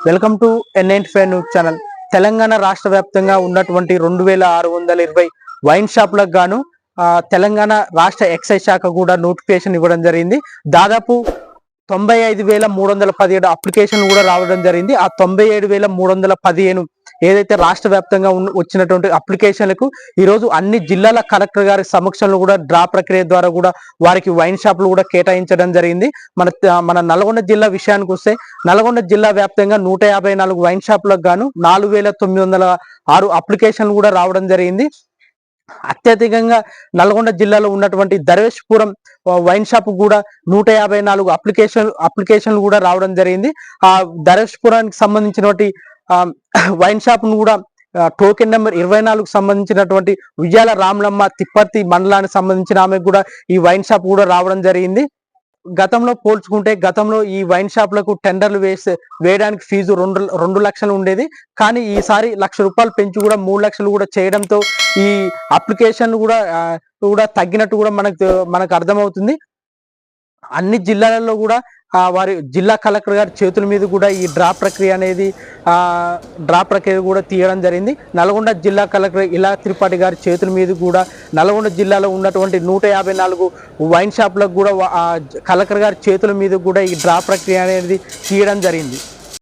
Welcome to ఎన్ఐన్ five news channel. Telangana రాష్ట్ర వ్యాప్తంగా ఉన్నటువంటి రెండు వేల ఆరు వందల ఇరవై వైన్ షాపులకు గాను ఆ, తెలంగాణ రాష్ట్ర ఎక్సైజ్ శాఖ కూడా నోటిఫికేషన్ ఇవ్వడం జరిగింది. దాదాపు తొంభై ఐదు వేల మూడు వందల పదిహేడు అప్లికేషన్ కూడా రావడం జరిగింది. ఆ తొంభై ఏడు వేల మూడు వందల పదిహేను ఏదైతే రాష్ట్ర వ్యాప్తంగా వచ్చినటువంటి అప్లికేషన్లకు ఈరోజు అన్ని జిల్లాల కలెక్టర్ గారి సమక్షంలో కూడా డ్రా ప్రక్రియ ద్వారా కూడా వారికి వైన్ షాపులు కూడా కేటాయించడం జరిగింది. మన మన నల్గొండ జిల్లా విషయానికి వస్తే నల్గొండ జిల్లా వ్యాప్తంగా నూట యాభై నాలుగు వైన్ షాపులకు గాను నాలుగు వేల తొమ్మిది వందల ఆరు అప్లికేషన్లు కూడా రావడం జరిగింది. అత్యధికంగా నల్గొండ జిల్లాలో ఉన్నటువంటి దర్వేష్పురం వైన్ షాప్ కూడా నూట యాభై నాలుగు అప్లికేషన్ అప్లికేషన్లు కూడా రావడం జరిగింది. ఆ దర్వేష్పురానికి సంబంధించినటువంటి వైన్ షాప్ను కూడా టోకెన్ నెంబర్ ఇరవై నాలుగుకు సంబంధించినటువంటి ఉయ్యాల రామలమ్మ తిప్పర్తి మండలానికి సంబంధించిన ఆమెకు కూడా ఈ వైన్ షాప్ కూడా రావడం జరిగింది. గతంలో పోల్చుకుంటే గతంలో ఈ వైన్ షాప్లకు టెండర్లు వేసే వేయడానికి ఫీజు రెండు రెండు లక్షలు ఉండేది. కానీ ఈసారి లక్ష రూపాయలు పెంచి కూడా మూడు లక్షలు కూడా చేయడంతో ఈ అప్లికేషన్ కూడా కూడా తగ్గినట్టు కూడా మనకు మనకు అర్థమవుతుంది. అన్ని జిల్లాలలో కూడా వారి జిల్లా కలెక్టర్ గారి చేతుల మీద కూడా ఈ డ్రా ప్రక్రియ అనేది డ్రా ప్రక్రియ కూడా తీయడం జరిగింది. నల్గొండ జిల్లా కలెక్టర్ ఇలా త్రిపాఠి గారి చేతుల మీద కూడా నల్గొండ జిల్లాలో ఉన్నటువంటి నూట యాభై నాలుగు వైన్ షాప్లకు కూడా కలెక్టర్ గారి చేతుల మీద కూడా ఈ డ్రా ప్రక్రియ అనేది తీయడం జరిగింది.